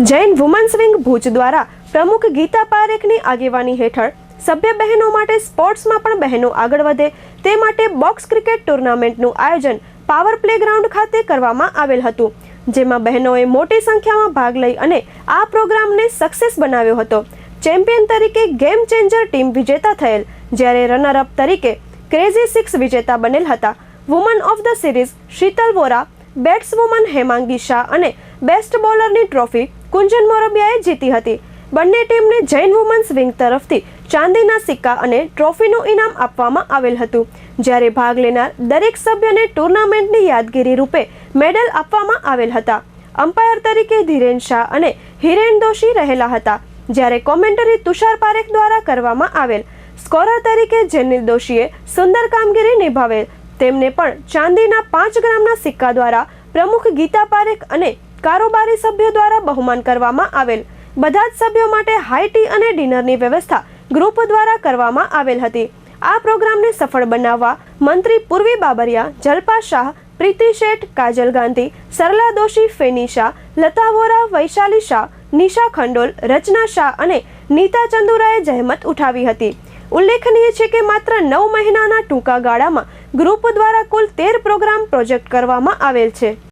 Jain women's wing Bhuj દ્વારા પ્રમુખ ગીતા પારેખની આગેવાની હેઠળ સભ્ય બહેનો માટે સ્પોર્ટ્સમાં પણ બહેનો આગળ વધે તે માટે બોક્સ ક્રિકેટ ટુર્નામેન્ટનું આયોજન પાવર પ્લેગ્રાઉન્ડ ખાતે કરવામાં આવેલ હતું, જેમાં બહેનોએ મોટી સંખ્યામાં ભાગ લઈ અને આ પ્રોગ્રામને સક્સેસ બનાવ્યો હતો. ચેમ્પિયન તરીકે ગેમ ચેન્જર ટીમ વિજેતા થયેલ, જ્યારે રનર અપ તરીકે ક્રેઝી સિક્સ વિજેતા બનેલ હતા. Woman of the series Shital Vora, batswoman Hemangi Shah અને બેસ્ટ બોલરની ટ્રોફી કુંજન મોરબિયાએ જીતી હતી. બંને ટીમને જૈન વુમન્સ વિંગ તરફથી ચાંદીના સિક્કા અને ટ્રોફીનું ઇનામ આપવામાં આવેલ હતું. જ્યારે ભાગ લેનાર દરેક સભ્યને ટુર્નામેન્ટની યાદગીરી રૂપે મેડલ આપવામાં આવેલ હતા. અમ્પાયર તરીકે ધીરેન શાહ અને હિરેન દોશી રહેલા હતા, જ્યારે કોમેન્ટરી તુષાર પારેખ દ્વારા કરવામાં આવેલ. સ્કોરર તરીકે જેનિલ દોશીએ સુંદર કામગીરી નિભાવેલ. તેમને પણ ચાંદીના પાંચ ગ્રામના સિક્કા દ્વારા પ્રમુખ ગીતા પારેખ અને કારોબારી સભ્યો દ્વારા બહુમાન કરવામાં આવેલ. બધા જ સભ્યો માટે હાઈ ટી અને ડિનરની વ્યવસ્થા ગ્રુપ દ્વારા કરવામાં આવેલ હતી. આ પ્રોગ્રામને સફળ બનાવવા મંત્રી પૂર્વી બાબરિયા, જલ્પા શાહ, પ્રીતિ શેઠ, કાજલ ગાંધી, સરલા દોશી, ફેની શાહ, લતા વોરા, વૈશાલી શાહ, નિશા ખંડોલ, રચના શાહ અને નીતા ચંદુરાએ જહેમત ઉઠાવી હતી. ઉલ્લેખનીય છે કે માત્ર નવ મહિનાના ટૂંકા ગાળામાં ગ્રુપ દ્વારા કુલ તેર પ્રોગ્રામ પ્રોજેક્ટ કરવામાં આવેલ છે.